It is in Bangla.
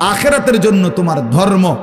আখেরাতের জন্য তোমার ধর্ম